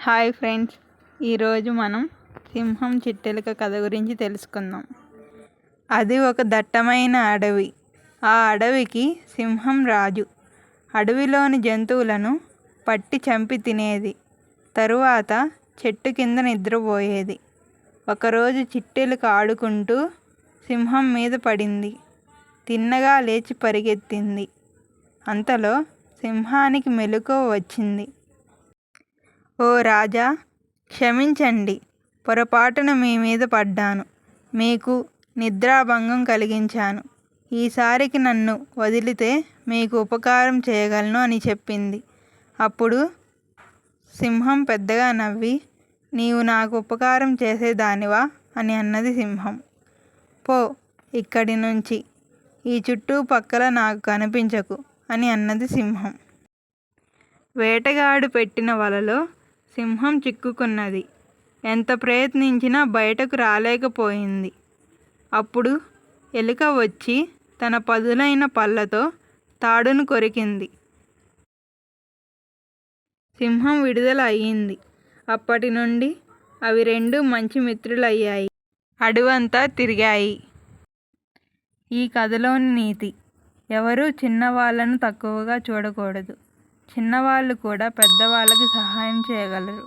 Hi friends ఈరోజు మనం సింహం చిట్టెలక కథ గురించి తెలుసుకుందాం. అది ఒక దట్టమైన అడవి. ఆ అడవికి సింహం రాజు. అడవిలోని జంతువులను పట్టి చంపి తినేది. తరువాత చెట్టు కింద నిద్రపోయేది. ఒకరోజు చిట్టెలుక ఆడుకుంటూ సింహం మీద పడింది. తిన్నగా లేచి పరిగెత్తింది. అంతలో సింహానికి మెలకువ వచ్చింది. ఓ రాజా క్షమించండి. పొరపాటున మీ మీద పడ్డాను. మీకు నిద్రాభంగం కలిగించాను. ఈసారికి నన్ను వదిలితే మీకు ఉపకారం చేయగలను అని చెప్పింది. అప్పుడు సింహం పెద్దగా నవ్వి నీవు నాకు ఉపకారం చేసేదానివా అని అన్నది సింహం. పో ఇక్కడి నుంచి. ఈ చుట్టుపక్కల నాకు కనిపించకు అని అన్నది సింహం. వేటగాడు పెట్టిన వలలో సింహం చిక్కుకున్నది. ఎంత ప్రయత్నించినా బయటకు రాలేకపోయింది. అప్పుడు ఎలుక వచ్చి తన పదునైన పళ్ళతో తాడును కొరికింది. సింహం విడుదల అయ్యింది అప్పటి నుండి అవి రెండు మంచి మిత్రులయ్యాయి. అడవంతా తిరిగాయి. ఈ కథలోని నీతి ఎవరూ చిన్నవాళ్ళను తక్కువగా చూడకూడదు. చిన్నవాళ్ళు కూడా పెద్దవాళ్ళకి సహాయం చేయగలరు.